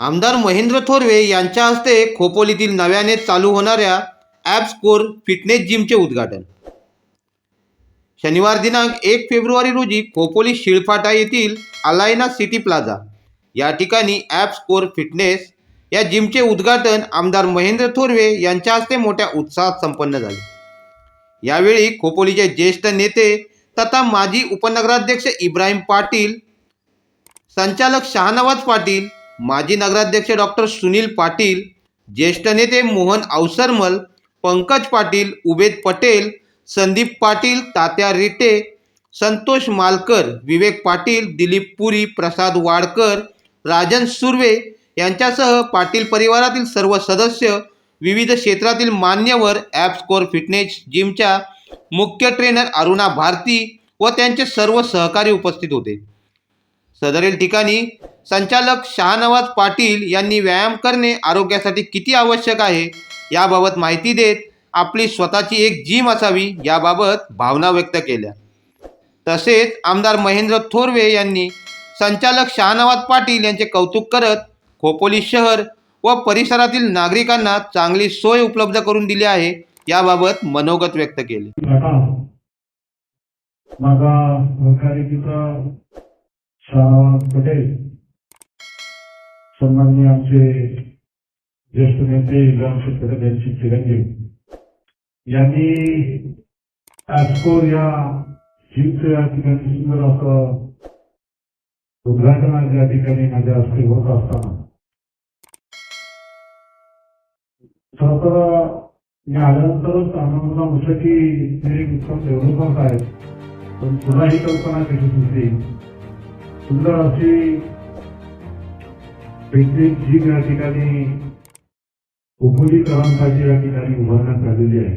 आमदार महेंद्र थोरवे यांच्या हस्ते खोपोलीतील नव्याने चालू होणाऱ्या ॲप स्कोर फिटनेस जिमचे उद्घाटन. शनिवार दिनांक एक फेब्रुवारी रोजी खोपोली शिळफाटा येथील अलायना सिटी प्लाझा या ठिकाणी ॲप स्कोर फिटनेस या जिमचे उद्घाटन आमदार महेंद्र थोरवे यांच्या हस्ते मोठ्या उत्साहात संपन्न झाले. यावेळी खोपोलीचे ज्येष्ठ नेते तथा माजी उपनगराध्यक्ष इब्राहिम पाटील संचालक शहानवाज पाटील माजी नगराध्यक्ष डॉक्टर सुनील पाटील ज्येष्ठ नेते मोहन अवसरमल पंकज पाटील उबेद पटेल संदीप पाटील तात्या रिटे संतोष मालकर विवेक पाटील दिलीप पुरी प्रसाद वाडकर राजन सुर्वे यांच्यासह पाटील परिवारातील सर्व सदस्य विविध क्षेत्रातील मान्यवर ॲपस्कोर फिटनेस जिमच्या मुख्य ट्रेनर अरुणा भारती व त्यांचे सर्व सहकारी उपस्थित होते. सदरील ठिकाणी संचालक शहानवाज पाटील यांनी व्यायाम करणे आरोग्यासाठी किती आवश्यक आहे याबाबत माहिती देत आपली स्वतःची एक जिम असावी याबाबत भावना व्यक्त केल्या. तसेच आमदार महेंद्र थोरवे यांनी संचालक शहानवाज पाटील यांचे कौतुक करत खोपोली शहर व परिसरातील नागरिकांना चांगली सोय उपलब्ध करून दिली आहे याबाबत मनोगत व्यक्त केले. माझा सहकारी शहानवाज पटेल सन्माननीय आमचे ज्येष्ठ नेते रामशेठ पटेल यांचे चिरंजीव यांनी ॲस्कोर या जिमचं या ठिकाणी सुंदर असं उद्घाटन या ठिकाणी माझ्या हस्ते होत असताना. खरं तर मी आल्यानंतरच आम्हाला म्हटलं की हे एक उत्तम डेव्हलपर्स आहेत पण पुन्हा ही कल्पना कशी सुचली सुंदर अशी पिकनिक जीम या ठिकाणी उपयोगीकरांसाठी या ठिकाणी उभारण्यात आलेली आहे.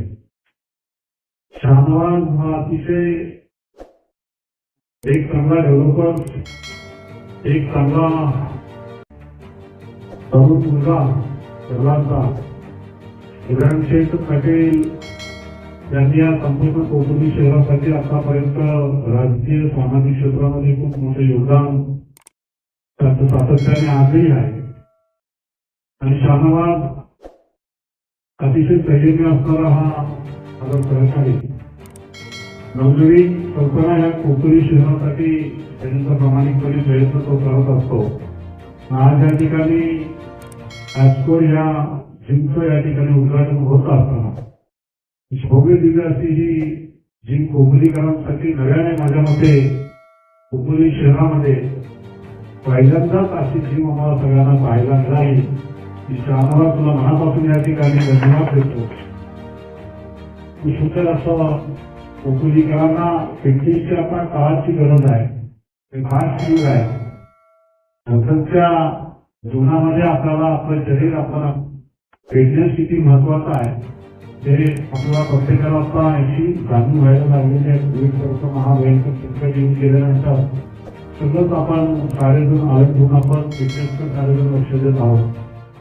शहानवाज हा अतिशय एक चांगला डेव्हलपर एक चांगला तरुण मुलगा सर्वांचा. इब्राहिम पटेल त्यांनी या संपूर्ण कोकणी शहरासाठी आतापर्यंत राजकीय सामाजिक क्षेत्रामध्ये खूप मोठं योगदान त्यांचं सातत्याने आजही आहे. आणि शाहनवाज अतिशय संयमी असणारा हा माझा सहकारी. नवनवीन कल्पना या कोकणी शहरासाठी त्यांचा प्रामाणिकपणे प्रयत्न तो करत असतो. आज या ठिकाणी ॲस्कोर या जिमचं या ठिकाणी उद्घाटन होत असताना. भव्य दिव्य अशी ही जिम कोकणीकरांसाठी नव्याने माझ्या मते कोकणी शहरामध्ये पहिल्यांदाच अशी जिम आम्हाला सगळ्यांना पाहायला मिळाली. की शाहनवाज तुला मनापासून या ठिकाणी धन्यवाद देतो. की सुंदर असं कोकणीकरांना फिटनेसची आता काळाची गरज आहे. ते फार सुरू आहे. सततच्या जीवनामध्ये आपल्याला आपलं शरीर आपण फिटनेस किती महत्वाचं आहे. ते आपल्याला प्रत्येकाला आता याची जाणीव व्हायला लागलेली आहे महाभयंकर शिक्षक येऊन गेल्यानंतर सतत आपण कार्यक्रम आयोजित होऊन आपण फिटनेसचं कार्यक्रम लक्ष देत आहोत.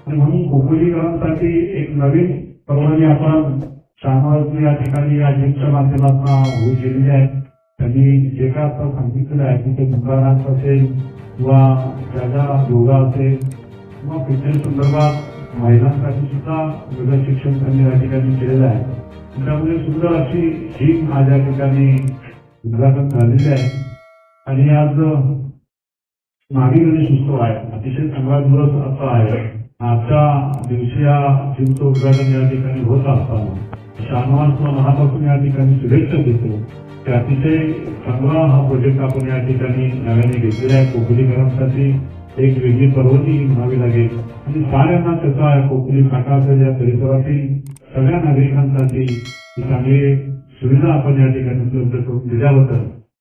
आणि म्हणून कोकणीकरांसाठी एक नवीन परवानगी आपण शाहनवाज या ठिकाणी या जिमच्या माध्यमातून होऊ केलेली आहे. त्यांनी जे काय आता सांगितलेलं आहे की ते दुकानात असेल किंवा ज्या योगा असेल किंवा फिटनेस संदर्भात महिलांसाठी सुद्धा वेगळं शिक्षण त्यांनी या ठिकाणी केलेलं आहे. त्यामुळे सुंदर अशी जिम आज या ठिकाणी उद्घाटन झालेली आहे. आणि आज मागे गणेश उत्सव आहे अतिशय चांगला दिवस असा आहे. आजच्या दिवशी या जिमचं उद्घाटन या ठिकाणी होत असताना शाहनवाज तुला मनापासून या ठिकाणी शुभेच्छा देतो. ते अतिशय चांगला हा प्रोजेक्ट आपण या ठिकाणी नव्याने घेतलेला आहे. कोकणीकरांसाठी एक वेगळी पर्वती म्हणावी लागेल. आणि साऱ्यांना त्याचा कोकणी काटा असेल या परिसरातील सगळ्या नागरिकांसाठी चांगली सुविधा आपण या ठिकाणी उपलब्ध करून दिल्याबद्दल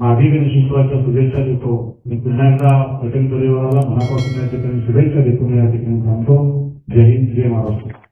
मागे गणेश उत्सवाच्या शुभेच्छा देतो. आणि पुन्हा एकदा पटेल परिवाराला मनापासून या ठिकाणी शुभेच्छा देतो. मी या ठिकाणी सांगतो जय हिंद जय महाराष्ट्र.